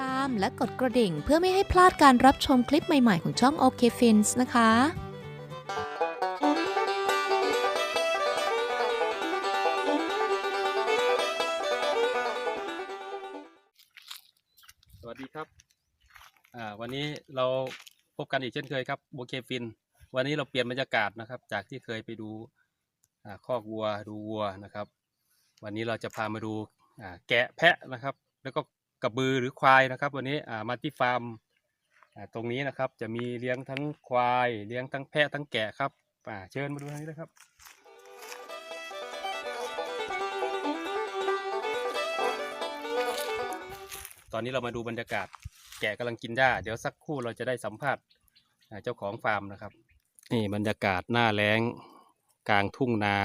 ตามและกดกระดิ่งเพื่อไม่ให้พลาดการรับชมคลิปใหม่ ๆ ของช่อง OK Fins นะคะสวัสดีครับอ่าวันนี้เราพบกันอีกเช่นเคยครับโบเคฟิน วันนี้เราเปลี่ยนบรรยากาศนะครับ จากที่เคยไปดูอ่าคอกวัวดูวัวนะครับ วันนี้เราจะพามาดูอ่าแกะแพะนะครับ แล้วก็ กระบือหรือควายนะครับ วันนี้มาที่ฟาร์มตรงนี้นะครับ จะมีเลี้ยงทั้งควายเลี้ยงทั้งแพะทั้งแกะครับเชิญมาดูทางนี้นะครับตอนนี้เรามาดูบรรยากาศแกะกำลังกินหญ้า เดี๋ยวสักครู่เราจะได้สัมภาษณ์เจ้าของฟาร์มนะครับ นี่บรรยากาศหน้าแล้งกลางทุ่งนา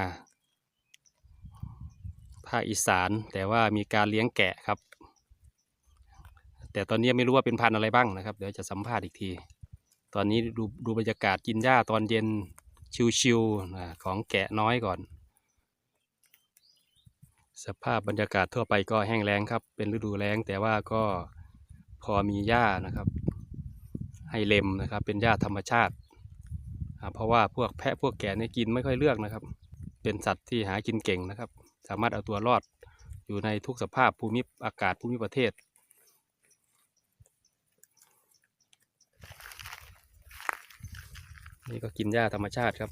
ภาคอีสานแต่ว่ามีการเลี้ยงแกะครับ แต่ตอนนี้ไม่รู้ว่าเป็นพันธุ์อะไรบ้างนะครับ เดี๋ยวจะสัมภาษณ์อีกที ตอนนี้ดูดูบรรยากาศกินหญ้าตอนเย็นชิวๆของแกะน้อยก่อน สภาพบรรยากาศทั่วไปก็แห้งแล้งครับ เป็นฤดูแล้งแต่ว่าก็พอมีหญ้านะครับ ให้เล็มนะครับ เป็นหญ้าธรรมชาติ เพราะว่าพวกแพะพวกแกะเนี่ยกินไม่ค่อยเลือกนะครับ เป็นสัตว์ที่หากินเก่งนะครับ สามารถเอาตัวรอดอยู่ในทุกสภาพภูมิอากาศภูมิประเทศ นี่ก็กินหญ้าธรรมชาติครับ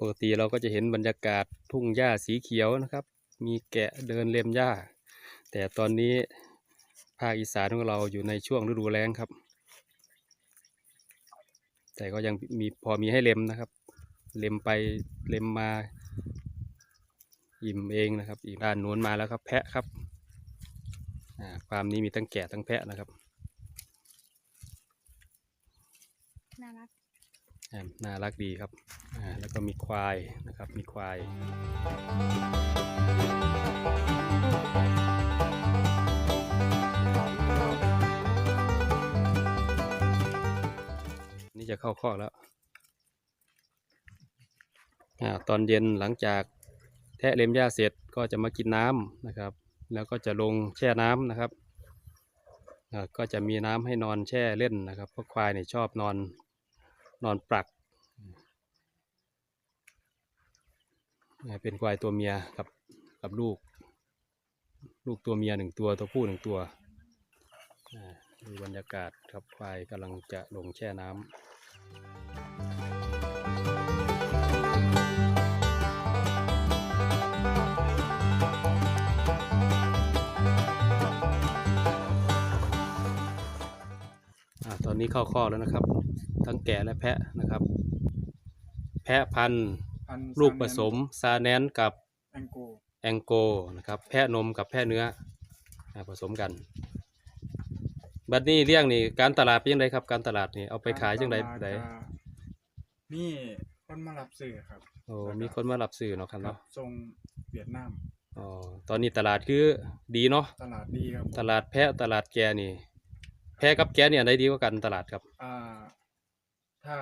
ปกติเราก็จะเห็นบรรยากาศทุ่งหญ้าสีเขียวนะครับ มีแกะเดินเล็มหญ้า แต่ตอนนี้ภาคอีสานของเราอยู่ในช่วงฤดูแล้งครับ แต่ก็ยังมีพอมีให้เล็มนะครับ เล็มไปเล็มมา อิ่มเองนะครับอีกด้านโน้นมาแล้วครับ แพะครับอ่าฟาร์มนี้มีทั้งแกะทั้งแพะนะครับน่ารักอ่าน่ารักดีครับอ่าแล้วก็มีควายนะครับมีควายนี่จะเข้าข้อกแล้วอา ตอนเย็นหลังจากแทะเล็มหญ้าเสร็จก็จะมากินน้ำนะครับ แล้วก็จะลงแช่น้ำนะครับก็จะมีน้ำให้นอนแช่เล่นนะครับเพราะควายเนี่ยชอบนอนนอนปลัก เป็นควายตัวเมียกับกับลูก ลูกตัวเมียหนึ่งตัวตัวผู้หนึ่งตัวดูบรรยากาศครับควายกำลังจะลงแช่น้ำ นนี้เข้าข้อแล้วนะครับ ทั้งแกะและแพะนะครับ แพะพันธุ์พันธุ์ลูกผซาสมซาแนนกับแองโกแองโกนะครับ แพะนมกับแพะเนื้ออ่าผสมกันบัดนี้เลี้ยงนี่การตลาดเป็นยังไงครับ การตลาดนี่เอาไปขายยังไงตลดไดก็นี่คนมารับซื้อครับโอ้มีคนมารับซื้อเนาะครับครัเนาะบส่งเวียดนามอ๋อตอนนี้ตลาดคือดีเนาะตลาดดีครับผมตลาดแพะตลาดแกะนี่ แพะกับแกะเนี่ยอันใดดีกว่ากันตลาดครับอ่า ถ้า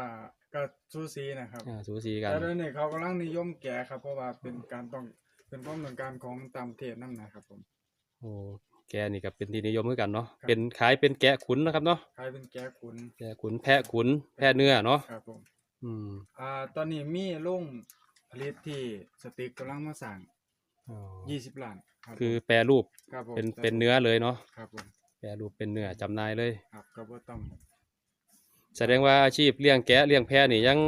ก็ซูซีนะครับ อ่าสูสีกันแต่เดี๋ยวนี้เขากำลังนิยมแกะครับ เพราะว่าเป็นการต้องเป็นความต้องการของตามประเทศนั่นนะครับ ผมโอ้แกะนี่ก็เป็นที่นิยมเหมือนกันเนาะครับเป็นขายเป็นแกะขุนนะครับเนาะขายเป็นแกะขุนแพะขุนแพะขุนแพะเนื้อเนาะครับผม อืมอ่า ตอนนี้มีโรงผลิตที่สติ๊กกำลังมาสั่งอ๋อ20ล้านครับผมคือแปรรูปครับผมเป็นเป็นเนื้อเลยเนาะครับผม แปรรูปเป็นเนื้อจำหน่ายเลย ครับก็บ่ต้องแสดงว่าอาชีพเลี้ยงแกะเลี้ยงแพะนี่ยัง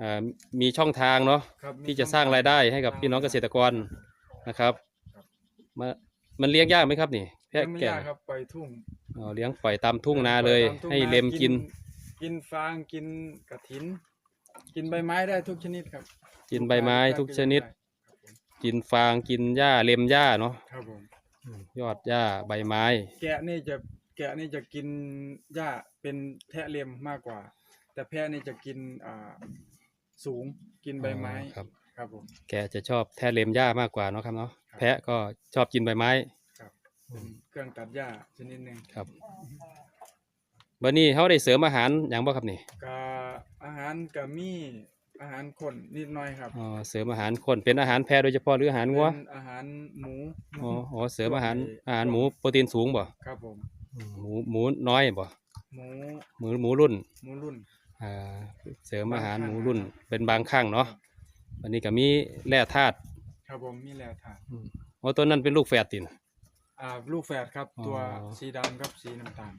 อ่ามีช่องทางเนาะครับมีที่จะสร้างรายได้ให้กับพี่น้องเกษตรกรนะครับครับมามันเลี้ยงยากไหมครับนี่แพะยังไม่แกะยากครับไปทุ่งอ๋อเลี้ยงปล่อยตามทุ่งนาเลยตามทุ่งให้นาเล็มกิน กินฟางกินกระถิน กินใบไม้ได้ทุกชนิดครับกินใบไม้ทุกชนิดครับผมกินฟางกินหญ้าเล็มหญ้าเนาะครับผม ยอดหญ้าใบไม้ แกะนี่จะแกะนี่จะกินหญ้าเป็นแทะเลียมมากกว่า แต่แพะนี่จะกินอ่าสูงกินใบไม้อ๋อครับ ครับผม แกจะชอบแทะเล็มหญ้ามากกว่าเนาะครับเนาะครับ แพะก็ชอบกินใบไม้ครับเป็นเครื่องตัดหญ้าชนิดหนึ่งครับบัดนี้เขาได้เสริมอาหารหยังบ่ครับนี่ก็อาหารก็มี อาหารคนนิดหน่อยครับอ๋อเสริมอาหารคนเป็นอาหารแพะโดยเฉพาะหรืออาหารงัวเป็นอาหารหมูอ๋ออ๋อเสริมอาหารอาหารหมูโปรตีนสูงบ่ครับผมอืมหมูหมูน้อยบ่หมูหมูหมูรุ่นหมูรุ่น อ่าเสริมอาหารบางครั้งหมูรุ่น เป็นบางครั้งเนาะครับวันนี้ก็มีแร่ธาตุครับผมมีแล้วทานอ๋อตัวนั้นเป็นลูกแฝดติน อ่าลูกแฝดครับ ตัวอ๋อ สีดำกับสีน้ำตาล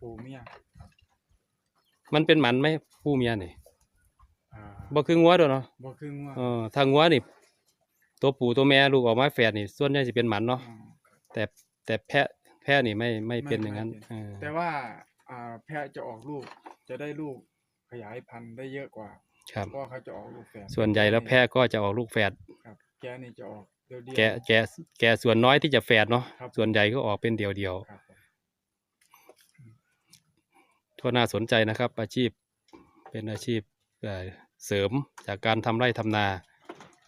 ปูเมียมันเป็นหมันไหมผู้เมียนี่อ่า บ่คืองัวเด้อเนาะบ่คืองัวเออถ้างัวนี่ ตัวผู้ตัวแม่ลูกออกมาแฝดนี่ ส่วนใหญ่สิเป็นหมันเนาะอ่าแต่แต่แพะแพะนี่ไม่ไม่เป็นไม่อย่างนั้นไม่เป็นเออแต่ว่าอ่าแพะจะออกลูกจะได้ลูกขยายพันธุ์ได้เยอะกว่าครับเพราะว่าเขาจะออกลูกแฝดส่วนใหญ่แล้วแพะก็จะออกลูกแฝดครับแกนี่จะออกเดียวๆแกะแกะแกะส่วนน้อยที่จะแฝดเนาะครับส่วนใหญ่ก็ออกเป็นเดียวเดียวๆครับผมก็น่าสนใจนะครับ อาชีพเป็นอาชีพ เอ่อเสริมจากการทำไร่ทำนา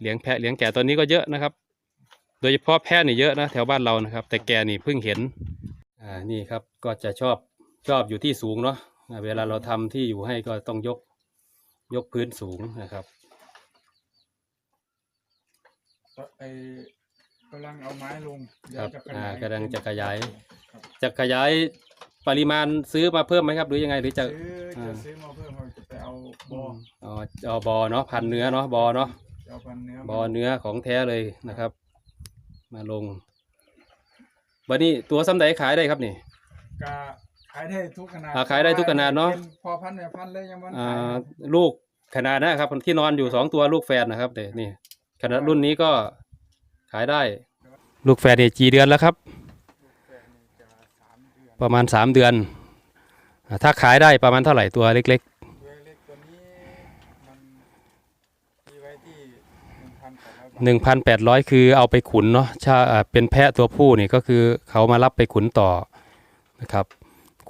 เลี้ยงแพะเลี้ยงแกะตอนนี้ก็เยอะนะครับ โดยเฉพาะแพะนี่เยอะนะแถวบ้านเรานะครับ แต่แกะนี่เพิ่งเห็นอ่านี่ครับก็จะชอบชอบอยู่ที่สูงเนาะอ่าเวลาเราทำที่อยู่ให้ก็ต้องยกยกพื้นสูงนะครับไอ้กำลังเอาไม้ลงเดี๋ยควรับจะขอ่ายายกำลังจะขยายครับจะขยาย ปริมาณซื้อมาเพิ่มไหมครับหรือยังไงหรือจะซื้ออ่าจะซื้อมาเพิ่มเราจะไปเอาบออ๋อเอาบอเนาะพันเนื้อเนาะบอเนาะจะเอาพันเนื้อบอเนื้อของแท้เลยนะครับ มาลงวันนี้ตัวซ้ำใดขายได้ครับนี่ก็ขายได้ทุกขนาดอ่าขายได้ทุกขนาดเนอะป็พอพันเนี่ยพันเลยยังวันอ่ขายาครับลูกขนาดนะครับที่นอนอยู่สองตัวลูกแฝดนะครับเดี๋ยวนี่ขนาดรุ่นนี้ก็ขายได้ ลูกแฝดเนี่ยกี่เดือนแล้วครับ แต่นี่จะสามเดือน ประมาณสามเดือน ถ้าขายได้ประมาณเท่าไหร่ตัวเล็กตัวเล็กตัวนี้มันมีไว้ที่หนึ่งพันแปดร้อยบาทๆหนึ่งพันแปดร้อยคือเอาไปขุนเนาะถ้าเป็นแพะตัวผู้นี่ก็คือเขามารับไปขุนต่อนะครับ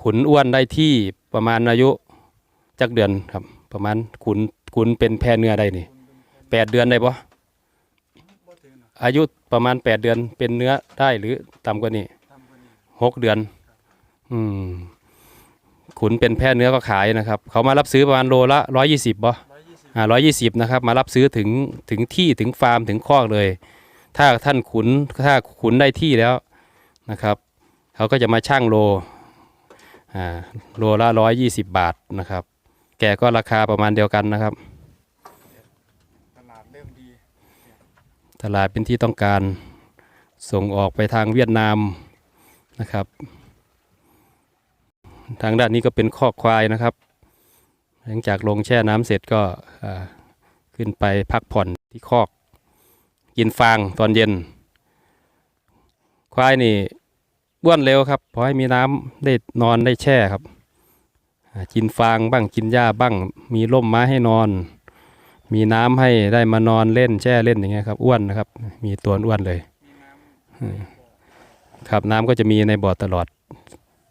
ขุนอ้วนได้ที่ประมาณอายุจักเดือนครับ ประมาณขุนขุนเป็นแพะเนื้อได้นี่แปดเดือนได้ปะอายุประมาณแปดเดือนเป็นเนื้อได้หรือต่ำกว่านี้หกเดือน อืม ขุนเป็นแพะเนื้อก็ขายนะครับ เขามารับซื้อประมาณโลละร้อยยี่สิบบ่ร้อยยี่สิบอ่าร้อยยี่สิบนะครับ มารับซื้อถึงถึงที่ถึงฟาร์มถึงคอกเลย ถ้าท่านขุนถ้าขุนได้ที่แล้วนะครับ เขาก็จะมาช่างโลอ่าโลละร้อยยี่สิบบาทนะครับ แกก็ราคาประมาณเดียวกันนะครับ ตลาดเริ่มดีตลาดเป็นที่ต้องการส่งออกไปทางเวียดนามนะครับ ทางด้านนี้ก็เป็นคอกควายนะครับ หลังจากลงแช่น้ำเสร็จก็ขึ้นไปพักผ่อนที่คอก กินฟางตอนเย็น ควายนี่บ้วนเร็วครับพอให้มีน้ำได้นอนได้แช่ครับกินฟางบ้างกินหญ้าบ้าง มีร่มไม้ให้นอน มีน้ำให้ได้มานอนเล่นแช่เล่นอย่างเงี้ยครับอ้วนนะครับ มีตัวอ้วนเลย ครับน้ำก็จะมีในบ่อตลอด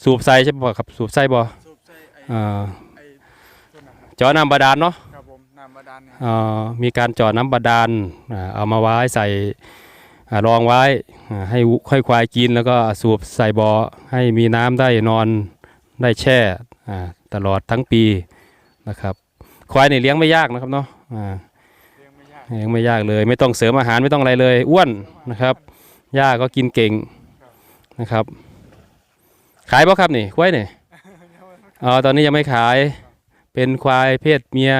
สูบใส่ใช่ป่ะครับสูบใส่บ่ำสูบใส่ไอ้อ่าไอ้ตัวนั้นครับเจาะน้ำบาดาลเนาะครับผมน้ำบาดาลเนี่ยอ่ามีการเจาะน้ำบาดาลอ่าเอามาไว้ใส่อ่ารองไว้อ่าให้วุค่อยควายกินแล้วก็สูบใส่บ่อให้มีน้ำได้นอนได้แช่อ่าตลอดทั้งปีนะครับ ควายนี่เลี้ยงไม่ยากนะครับเนาะอ่า เลี้ยงไม่ยากเลี้ยงไม่ยากเลย ไม่ต้องเสริมอาหารไม่ต้องอะไรเลย อ้วนนะครับหญ้าก็กินเก่งนะครับ ขายป่ะครับนี่ควายนี่อ๋อตอนนี้ยังไม่ขายเป็นควายเพศเมีย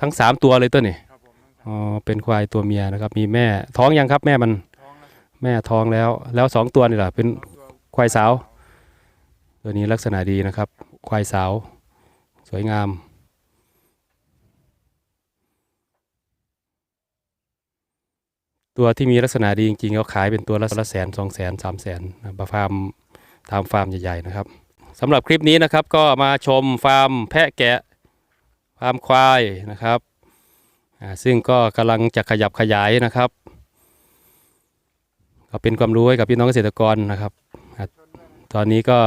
ทั้งสามตัวเลยตัวนี่ครับผมทั้งสามอ๋อเป็นควายตัวเมียนะครับ มีแม่ท้องยังครับแม่มันท้องแล้วครับแม่ท้องแล้ว แล้วสองตัวนี่แหละเป็นสองตัวควายสาว ตัวนี้ลักษณะดีนะครับ ควายสาว สวยงาม ตัวที่มีลักษณะดีจริงๆเขาขายเป็นตัวละละแสนสองแสนสามแสนนะฟาร์ม ตามฟาร์มใหญ่ๆนะครับสำหรับคลิปนี้นะครับก็มาชมฟาร์มแพะแกะฟาร์มควายนะครับซึ่งก็กำลังจะขยับขยายนะครับ ก็เป็นความรู้ให้กับพี่น้องเกษตรกรนะครับตอนนี้ก็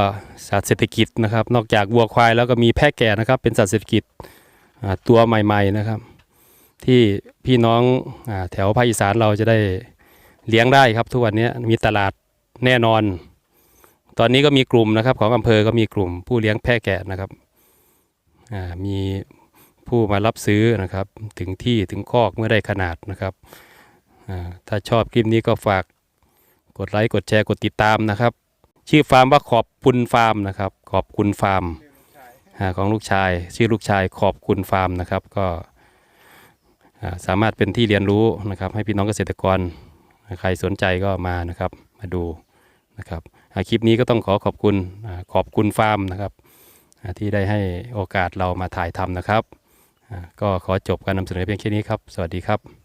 สัตว์เศรษฐกิจนะครับ นอกจากวัวควายแล้วก็มีแพะแกะนะครับ เป็นสัตว์เศรษฐกิจตัวใหม่ ๆนะครับ ที่พี่น้องอแถวภาคอีสานเราจะได้เลี้ยงได้ครับทุกวันนี้มีตลาดแน่นอน ตอนนี้ก็มีกลุ่มนะครับ ของอำเภอก็มีกลุ่มผู้เลี้ยงแพะแกะนะครับมีผู้มารับซื้อนะครับ ถึงที่ถึงคอกเมื่อได้ขนาดนะครับถ้าชอบคลิปนี้ก็ฝากกดไลค์กดแชร์กดติดตามนะครับ ชื่อฟาร์มว่าขอบคุณฟาร์มนะครับ ขอบคุณฟาร์มของลูกชาย ชื่อลูกชายขอบคุณฟาร์มนะครับ ก็สามารถเป็นที่เรียนรู้นะครับ ให้พี่น้องเกษตรกรใครสนใจก็มานะครับ มาดูนะครับ คลิปนี้ก็ต้องขอขอบคุณขอบคุณฟาร์มนะครับที่ได้ให้โอกาสเรามาถ่ายทำนะครับ ก็ขอจบการนำเสนอเพียงแค่นี้ครับ สวัสดีครับ